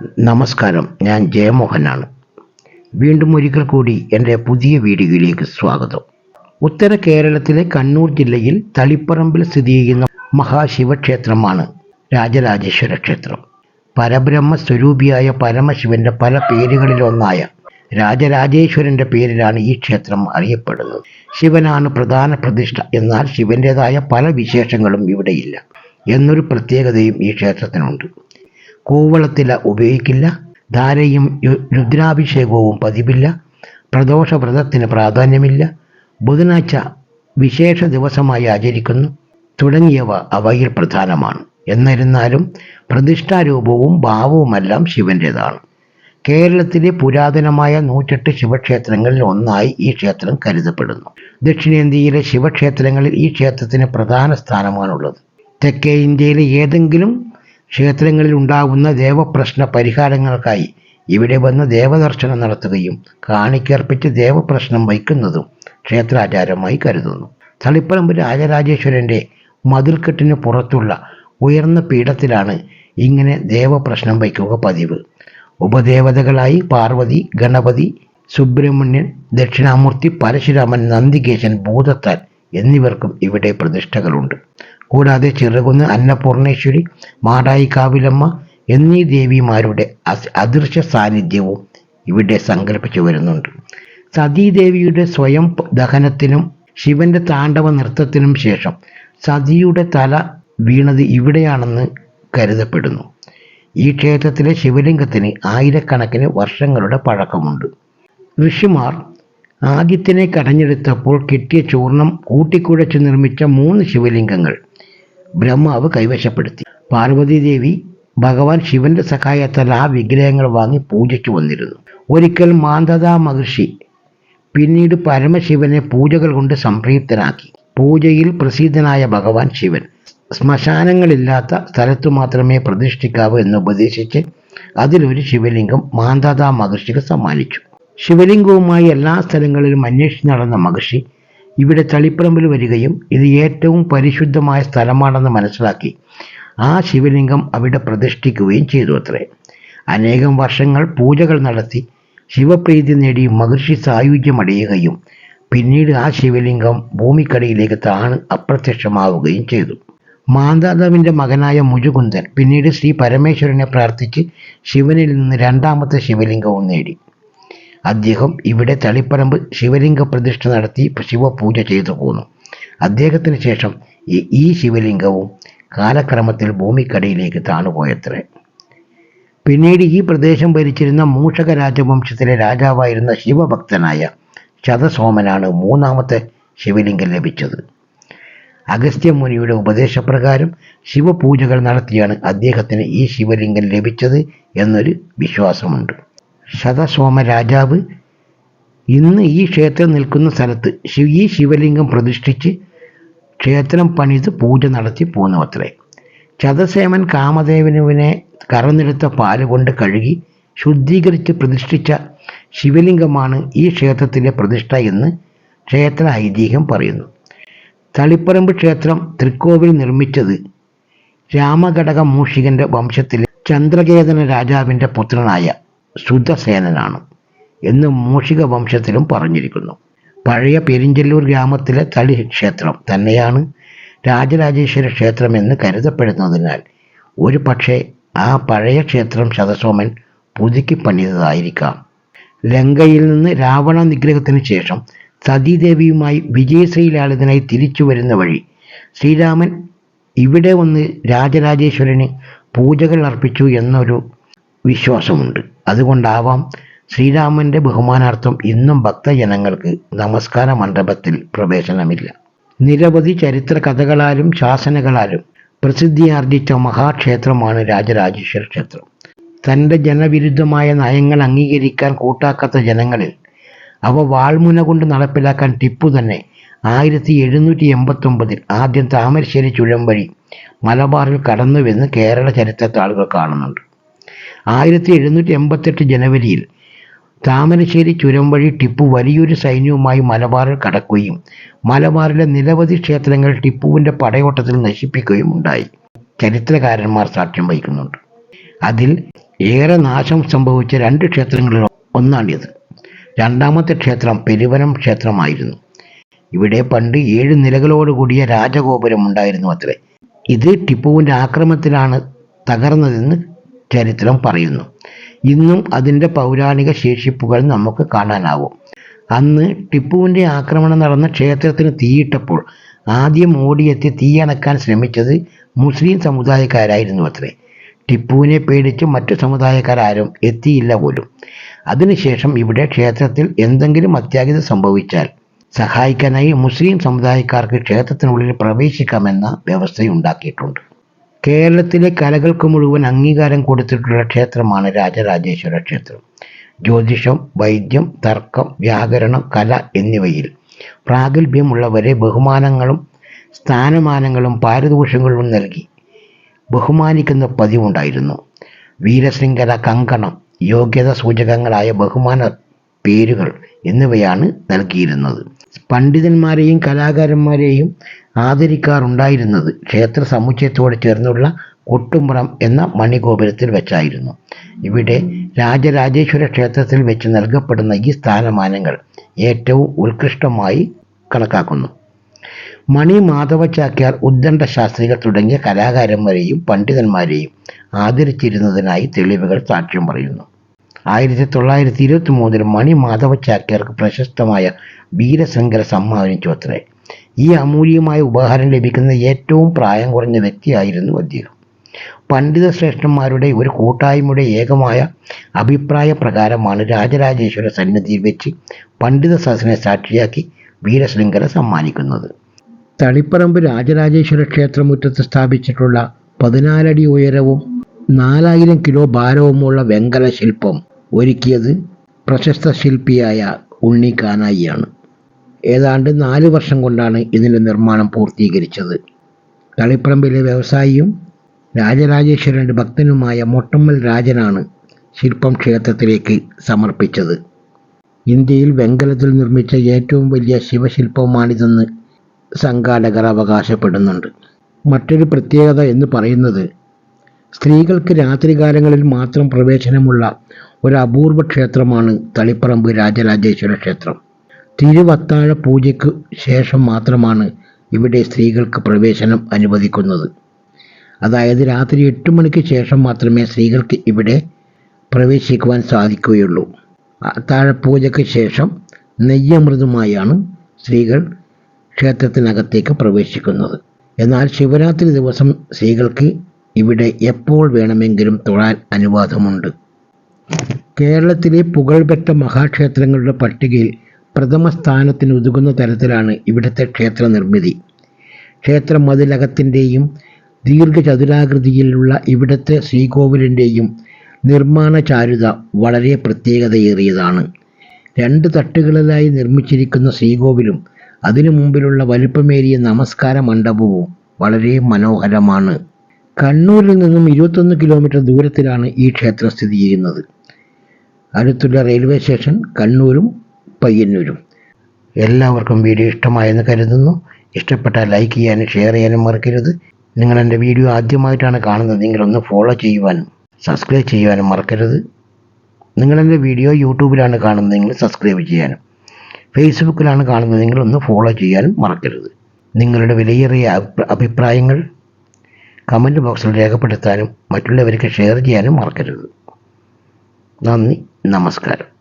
നമസ്കാരം. ഞാൻ ജയമോഹനാണ്. വീണ്ടും ഒരിക്കൽ കൂടി എന്റെ പുതിയ വീഡിയോയിലേക്ക് സ്വാഗതം. ഉത്തര കേരളത്തിലെ കണ്ണൂർ ജില്ലയിൽ തളിപ്പറമ്പിൽ സ്ഥിതി ചെയ്യുന്ന മഹാശിവക്ഷേത്രമാണ് രാജരാജേശ്വര ക്ഷേത്രം. പരബ്രഹ്മ സ്വരൂപിയായ പരമശിവന്റെ പല പേരുകളിലൊന്നായ രാജരാജേശ്വരന്റെ പേരിലാണ് ഈ ക്ഷേത്രം അറിയപ്പെടുന്നത്. ശിവനാണ് പ്രധാന പ്രതിഷ്ഠ എന്നാൽ ശിവന്റെതായ പല വിശേഷങ്ങളും ഇവിടെയില്ല. എന്നൊരു പ്രത്യേകതയും ഈ ക്ഷേത്രത്തിനുണ്ട്. കൂവളത്തില ഉപയോഗിക്കില്ല. ധാരയും രുദ്രാഭിഷേകവും പതിവില്ല. പ്രദോഷവ്രതത്തിന് പ്രാധാന്യമില്ല. ബുധനാഴ്ച വിശേഷ ദിവസമായി ആചരിക്കുന്നു. തുടങ്ങിയവ അവയിൽ പ്രധാനമാണ്. എന്നിരുന്നാലും പ്രതിഷ്ഠാരൂപവും ഭാവവുമെല്ലാം ശിവന്റേതാണ് കേരളത്തിലെ പുരാതനമായ നൂറ്റെട്ട് ശിവക്ഷേത്രങ്ങളിൽ ഒന്നായി ഈ ക്ഷേത്രം കരുതപ്പെടുന്നു. ദക്ഷിണേന്ത്യയിലെ ശിവക്ഷേത്രങ്ങളിൽ ഈ ക്ഷേത്രത്തിന് പ്രധാന സ്ഥാനമാണുള്ളത്. തെക്കേ ഇന്ത്യയിലെ ഏതെങ്കിലും ക്ഷേത്രങ്ങളിൽ ഉണ്ടാകുന്ന ദേവപ്രശ്ന പരിഹാരങ്ങൾക്കായി ഇവിടെ വന്ന് ദേവദർശനം നടത്തുകയും കാണിക്കർപ്പിച്ച് ദേവപ്രശ്നം വയ്ക്കുന്നതും ക്ഷേത്രാചാരമായി കരുതുന്നു. തളിപ്പറമ്പ് രാജരാജേശ്വരന്റെ മതിൽക്കെട്ടിന് പുറത്തുള്ള ഉയർന്ന പീഠത്തിലാണ് ഇങ്ങനെ ദേവപ്രശ്നം വയ്ക്കുക പതിവ്. ഉപദേവതകളായി പാർവതി ഗണപതി സുബ്രഹ്മണ്യൻ ദക്ഷിണാമൂർത്തി പരശുരാമൻ നന്ദികേശൻ ഭൂതത്താൻ എന്നിവർക്കും ഇവിടെ പ്രതിഷ്ഠകളുണ്ട്. കൂടാതെ ചിറകുന്ന് അന്നപൂർണേശ്വരി മാടായി കാവിലമ്മ എന്നീ ദേവിമാരുടെ അദൃശ്യ സാന്നിധ്യവും ഇവിടെ സങ്കല്പിച്ചു വരുന്നുണ്ട്. സതീദേവിയുടെ സ്വയം ദഹനത്തിനും ശിവന്റെ താണ്ഡവ നൃത്തത്തിനും ശേഷം സതിയുടെ തല വീണത് ഇവിടെയാണെന്ന് കരുതപ്പെടുന്നു. ഈ ക്ഷേത്രത്തിലെ ശിവലിംഗത്തിന് ആയിരക്കണക്കിന് വർഷങ്ങളുടെ പഴക്കമുണ്ട്. ഋഷിമാർ ആദ്യത്തിനെ കടഞ്ഞെടുത്തപ്പോൾ കിട്ടിയ ചൂർണം കൂട്ടിക്കുഴച്ച് നിർമ്മിച്ച മൂന്ന് ശിവലിംഗങ്ങൾ. ബ്രഹ്മാവ് കൈവശപ്പെടുത്തി. പാർവതീദേവി ഭഗവാൻ ശിവന്റെ സഹായത്താൽ ആ വിഗ്രഹങ്ങൾ വാങ്ങി പൂജിച്ചു വന്നിരുന്നു. ഒരിക്കൽ മാന്തത മഹർഷി പിന്നീട് പരമശിവനെ പൂജകൾ കൊണ്ട് സംപ്രീപ്തനാക്കി. പൂജയിൽ പ്രസിദ്ധനായ ഭഗവാൻ ശിവൻ ശ്മശാനങ്ങളില്ലാത്ത സ്ഥലത്തു മാത്രമേ പ്രതിഷ്ഠിക്കാവൂ എന്ന് ഉപദേശിച്ച് അതിലൊരു ശിവലിംഗം മാന്ധതാ മഹർഷിക്ക് സമ്മാനിച്ചു. ശിവലിംഗവുമായി എല്ലാ സ്ഥലങ്ങളിലും അന്വേഷിച്ച് നടന്ന മഹർഷി ഇവിടെ തളിപ്പറമ്പിൽ വരികയും ഇത് ഏറ്റവും പരിശുദ്ധമായ സ്ഥലമാണെന്ന് മനസ്സിലാക്കി. ആ ശിവലിംഗം അവിടെ പ്രതിഷ്ഠിക്കുകയും ചെയ്തു അത്രേ. അനേകം വർഷങ്ങൾ പൂജകൾ നടത്തി ശിവപ്രീതി നേടി മഹർഷി സായുജ്യമടയുകയും പിന്നീട് ആ ശിവലിംഗം ഭൂമിക്കടിയിലേക്ക് താണ് അപ്രത്യക്ഷമാവുകയും ചെയ്തു. മാതാതാവിന്റെ മകനായ മുജുകുന്ദൻ പിന്നീട് ശ്രീ പരമേശ്വരനെ പ്രാർത്ഥിച്ച് ശിവനിൽ നിന്ന് രണ്ടാമത്തെ ശിവലിംഗവും നേടി. അദ്ദേഹം ഇവിടെ തളിപ്പറമ്പ് ശിവലിംഗ പ്രതിഷ്ഠ നടത്തി ശിവപൂജ ചെയ്തു പോന്നു. അദ്ദേഹത്തിന് ശേഷം ഈ- ശിവലിംഗവും കാലക്രമത്തിൽ ഭൂമിക്കടിയിലേക്ക് താണുപോയത്രേ. പിന്നീട് ഈ പ്രദേശം ഭരിച്ചിരുന്ന മൂഷക രാജവംശത്തിലെ രാജാവായിരുന്ന ശിവഭക്തനായ ശതസോമനാണ് മൂന്നാമത്തെ ശിവലിംഗം ലഭിച്ചത്. അഗസ്ത്യ മുനിയുടെ ഉപദേശപ്രകാരം ശിവപൂജകൾ നടത്തിയാണ് അദ്ദേഹത്തിന് ഈ ശിവലിംഗം ലഭിച്ചത് എന്നൊരു വിശ്വാസമുണ്ട്. ശതസോമ രാജാവ് ഇന്ന് ഈ ക്ഷേത്രം നിൽക്കുന്ന സ്ഥലത്ത് ഈ ശിവലിംഗം പ്രതിഷ്ഠിച്ച് ക്ഷേത്രം പണിത് പൂജ നടത്തി പോന്നു അത്രേ ചതസേമൻ കാമദേവനുവിനെ കറന്നെടുത്ത പാൽ കൊണ്ട് കഴുകി ശുദ്ധീകരിച്ച് പ്രതിഷ്ഠിച്ച ശിവലിംഗമാണ് ഈ ക്ഷേത്രത്തിലെ പ്രതിഷ്ഠ എന്ന് ക്ഷേത്ര ഐതിഹ്യം പറയുന്നു. തളിപ്പറമ്പ് ക്ഷേത്രം തൃക്കോവിൽ നിർമ്മിച്ചത് രാമഘടക മൂഷികന്റെ വംശത്തിലെ ചന്ദ്രകേതന രാജാവിന്റെ പുത്രനായ സുധസേനനാണ് എന്ന് മൂഷിക വംശത്തിലും പറഞ്ഞിരിക്കുന്നു. പഴയ പെരിഞ്ചല്ലൂർ ഗ്രാമത്തിലെ തളി ക്ഷേത്രം തന്നെയാണ് രാജരാജേശ്വര ക്ഷേത്രം എന്ന് കരുതപ്പെടുന്നതിനാൽ ഒരു പക്ഷേ ആ പഴയ ക്ഷേത്രം ശതസോമൻ പുതുക്കി പണിതതായിരിക്കാം. ലങ്കയിൽ നിന്ന് രാവണ നിഗ്രഹത്തിന് ശേഷം സതീദേവിയുമായി വിജയശ്രീലാളിതനായി തിരിച്ചു വരുന്ന വഴി ശ്രീരാമൻ ഇവിടെ വന്ന് രാജരാജേശ്വരന് പൂജകൾ അർപ്പിച്ചു എന്നൊരു വിശ്വാസമുണ്ട്. അതുകൊണ്ടാവാം ശ്രീരാമന്റെ ബഹുമാനാർത്ഥം ഇന്നും ഭക്തജനങ്ങൾക്ക് നമസ്കാര മണ്ഡപത്തിൽ പ്രവേശനമില്ല. നിരവധി ചരിത്ര കഥകളാലും ശാസനകളാലും പ്രസിദ്ധിയാർജിച്ച മഹാക്ഷേത്രമാണ് രാജരാജേശ്വര ക്ഷേത്രം. തന്റെ ജനവിരുദ്ധമായ നയങ്ങൾ അംഗീകരിക്കാൻ കൂട്ടാക്കാത്ത ജനങ്ങളിൽ അവ വാൾമുന കൊണ്ട് നടപ്പിലാക്കാൻ ടിപ്പു തന്നെ ആയിരത്തി എഴുന്നൂറ്റി എൺപത്തി ഒമ്പതിൽ ആദ്യം താമരശ്ശേരി ചുഴം വഴി മലബാറിൽ കടന്നുവെന്ന് കേരള ചരിത്രത്താളുകൾ കാണുന്നുണ്ട്. ആയിരത്തി എഴുന്നൂറ്റി എൺപത്തെട്ട് ജനുവരിയിൽ താമരശ്ശേരി ചുരം വഴി ടിപ്പു വലിയൊരു സൈന്യവുമായി മലബാറിൽ കടക്കുകയും മലബാറിലെ നിരവധി ക്ഷേത്രങ്ങൾ ടിപ്പുവിന്റെ പടയോട്ടത്തിൽ നശിപ്പിക്കുകയും ഉണ്ടായി. ചരിത്രകാരന്മാർ സാക്ഷ്യം വഹിക്കുന്നുണ്ട്. അതിൽ ഏറെ നാശം സംഭവിച്ച രണ്ട് ക്ഷേത്രങ്ങളിൽ ഒന്നാണിത്. രണ്ടാമത്തെ ക്ഷേത്രം പെരുവനം ക്ഷേത്രമായിരുന്നു. ഇവിടെ പണ്ട് ഏഴ് നിലകളോടുകൂടിയ രാജഗോപുരം ഉണ്ടായിരുന്നു അത്രേ. ഇത് ടിപ്പുവിന്റെ ആക്രമത്തിലാണ് തകർന്നതെന്ന് ചരിത്രം പറയുന്നു. ഇന്നും അതിന്റെ പൗരാണിക ശേഷിപ്പുകൾ നമുക്ക് കാണാനാവും. അന്ന് ടിപ്പുവിന്റെ ആക്രമണം നടന്ന ക്ഷേത്രത്തിന് തീയിട്ടപ്പോൾ ആദ്യം ഓടിയെത്തി തീയണക്കാൻ ശ്രമിച്ചത് മുസ്ലിം സമുദായക്കാരായിരുന്നു അത്രേ. ടിപ്പുവിനെ പേടിച്ച് മറ്റു സമുദായക്കാരും എത്തിയില്ല പോലും. അതിനുശേഷം ഇവിടെ ക്ഷേത്രത്തിൽ എന്തെങ്കിലും അത്യാഹിതം സംഭവിച്ചാൽ സഹായിക്കാനായി മുസ്ലിം സമുദായക്കാർക്ക് ക്ഷേത്രത്തിനുള്ളിൽ പ്രവേശിക്കാമെന്ന വ്യവസ്ഥയുണ്ടാക്കിയിട്ടുണ്ട്. കേരളത്തിലെ കലകൾക്ക് മുഴുവൻ അംഗീകാരം കൊടുത്തിട്ടുള്ള ക്ഷേത്രമാണ് രാജരാജേശ്വര ക്ഷേത്രം. ജ്യോതിഷം വൈദ്യം തർക്കം വ്യാകരണം കല എന്നിവയിൽ പ്രാഗൽഭ്യമുള്ളവരെ ബഹുമാനങ്ങളും സ്ഥാനമാനങ്ങളും പാരിതോഷങ്ങളും നൽകി ബഹുമാനിക്കുന്ന പതിവുണ്ടായിരുന്നു. വീരശൃംഖല കങ്കണം യോഗ്യത സൂചകങ്ങളായ ബഹുമാന പേരുകൾ എന്നിവയാണ് നൽകിയിരുന്നത്. പണ്ഡിതന്മാരെയും കലാകാരന്മാരെയും ആദരിക്കാറുണ്ടായിരുന്നത് ക്ഷേത്ര സമുച്ചയത്തോട് ചേർന്നുള്ള കൊട്ടുമ്പുറം എന്ന മണിഗോപുരത്തിൽ വെച്ചായിരുന്നു. ഇവിടെ രാജരാജേശ്വര ക്ഷേത്രത്തിൽ വെച്ച് നൽകപ്പെടുന്ന ഈ സ്ഥാനമാനങ്ങൾ ഏറ്റവും ഉത്കൃഷ്ടമായി കണക്കാക്കുന്നു. മണി മാധവ ചാക്യാർ ഉദ്ദണ്ഡ ശാസ്ത്രികൾ തുടങ്ങിയ കലാകാരന്മാരെയും പണ്ഡിതന്മാരെയും ആദരിച്ചിരുന്നതിനായി തെളിവുകൾ സാക്ഷ്യം പറയുന്നു. ആയിരത്തി തൊള്ളായിരത്തി ഇരുപത്തി മൂന്നിൽ മണി മാധവ ചാക്യാർക്ക് പ്രശസ്തമായ വീരശങ്കര സമ്മാനിച്ചു അത്രേ ഈ അമൂല്യമായ ഉപഹാരം ലഭിക്കുന്ന ഏറ്റവും പ്രായം കുറഞ്ഞ വ്യക്തിയായിരുന്നു അദ്ദേഹം. പണ്ഡിത ശ്രേഷ്ഠന്മാരുടെ ഒരു കൂട്ടായ്മയുടെ ഏകമായ അഭിപ്രായ പ്രകാരമാണ് രാജരാജേശ്വര സന്നിധിയിൽ വെച്ച് പണ്ഡിത സദസ്സിനെ സാക്ഷിയാക്കി വീരശൃംഖല സമ്മാനിക്കുന്നത്. തളിപ്പറമ്പ് രാജരാജേശ്വര ക്ഷേത്രമുറ്റത്ത് സ്ഥാപിച്ചിട്ടുള്ള പതിനാലടി ഉയരവും നാലായിരം കിലോ ഭാരവുമുള്ള വെങ്കല ശില്പം ഒരുക്കിയത് പ്രശസ്ത ശില്പിയായ ഉണ്ണി കാനായിയാണ്. ഏതാണ്ട് നാല് വർഷം കൊണ്ടാണ് ഇതിന്റെ നിർമ്മാണം പൂർത്തീകരിച്ചത്. തളിപ്പറമ്പിലെ വ്യവസായിയും രാജരാജേശ്വരന്റെ ഭക്തനുമായ മൊട്ടമ്മൽ രാജനാണ് ശില്പം ക്ഷേത്രത്തിലേക്ക് സമർപ്പിച്ചത്. ഇന്ത്യയിൽ വെങ്കലത്തിൽ നിർമ്മിച്ച ഏറ്റവും വലിയ ശിവശില്പമാണിതെന്ന് സംഘാടകർ അവകാശപ്പെടുന്നുണ്ട്. മറ്റൊരു പ്രത്യേകത എന്ന് പറയുന്നത് സ്ത്രീകൾക്ക് രാത്രികാലങ്ങളിൽ മാത്രം പ്രവേശനമുള്ള ഒരു അപൂർവ ക്ഷേത്രമാണ് തളിപ്പറമ്പ് രാജരാജേശ്വര ക്ഷേത്രം. തിരുവത്താഴ പൂജയ്ക്ക് ശേഷം മാത്രമാണ് ഇവിടെ സ്ത്രീകൾക്ക് പ്രവേശനം അനുവദിക്കുന്നത്. അതായത് രാത്രി എട്ട് മണിക്ക് ശേഷം മാത്രമേ സ്ത്രീകൾക്ക് ഇവിടെ പ്രവേശിക്കുവാൻ സാധിക്കുകയുള്ളൂ. അത്താഴപൂജയ്ക്ക് ശേഷം നെയ്യമൃതുമായാണ് സ്ത്രീകൾ ക്ഷേത്രത്തിനകത്തേക്ക് പ്രവേശിക്കുന്നത്. എന്നാൽ ശിവരാത്രി ദിവസം സ്ത്രീകൾക്ക് ഇവിടെ എപ്പോൾ വേണമെങ്കിലും തൊഴാൻ അനുവാദമുണ്ട്. കേരളത്തിലെ പുകഴ്പെറ്റ മഹാക്ഷേത്രങ്ങളുടെ പട്ടികയിൽ പ്രഥമ സ്ഥാനത്തിന് ഒതുകുന്ന തരത്തിലാണ് ഇവിടുത്തെ ക്ഷേത്ര നിർമ്മിതി. ക്ഷേത്ര മതിലകത്തിന്റെയും ദീർഘചതുരാകൃതിയിലുള്ള ഇവിടുത്തെ ശ്രീകോവിലിന്റെയും നിർമ്മാണ ചാരുത വളരെ പ്രത്യേകതയേറിയതാണ്. രണ്ട് തട്ടുകളിലായി നിർമ്മിച്ചിരിക്കുന്ന ശ്രീകോവിലും അതിനു മുമ്പിലുള്ള വലുപ്പമേറിയ നമസ്കാര മണ്ഡപവും വളരെ മനോഹരമാണ്. കണ്ണൂരിൽ നിന്നും ഇരുപത്തൊന്ന് കിലോമീറ്റർ ദൂരത്തിലാണ് ഈ ക്ഷേത്രം സ്ഥിതി ചെയ്യുന്നത്. അടുത്തുള്ള റെയിൽവേ സ്റ്റേഷൻ കണ്ണൂരും പയ്യന്നൂരും. എല്ലാവർക്കും വീഡിയോ ഇഷ്ടമായെന്ന് കരുതുന്നു. ഇഷ്ടപ്പെട്ടാൽ ലൈക്ക് ചെയ്യാനും ഷെയർ ചെയ്യാനും മറക്കരുത്. നിങ്ങൾ എന്റെ വീഡിയോ ആദ്യമായിട്ടാണ് കാണുന്നതെങ്കിൽ ഒന്ന് ഫോളോ ചെയ്യുവാനും സബ്സ്ക്രൈബ് ചെയ്യുവാനും മറക്കരുത്. നിങ്ങളെന്റെ വീഡിയോ യൂട്യൂബിലാണ് കാണുന്നതെങ്കിൽ സബ്സ്ക്രൈബ് ചെയ്യാനും ഫേസ്ബുക്കിലാണ് കാണുന്നതെങ്കിൽ ഒന്ന് ഫോളോ ചെയ്യാനും മറക്കരുത്. നിങ്ങളുടെ വിലയേറിയ അഭിപ്രായങ്ങൾ കമന്റ് ബോക്സിൽ രേഖപ്പെടുത്താനും മറ്റുള്ളവർക്ക് ഷെയർ ചെയ്യാനും മറക്കരുത്. നന്ദി. നമസ്കാരം.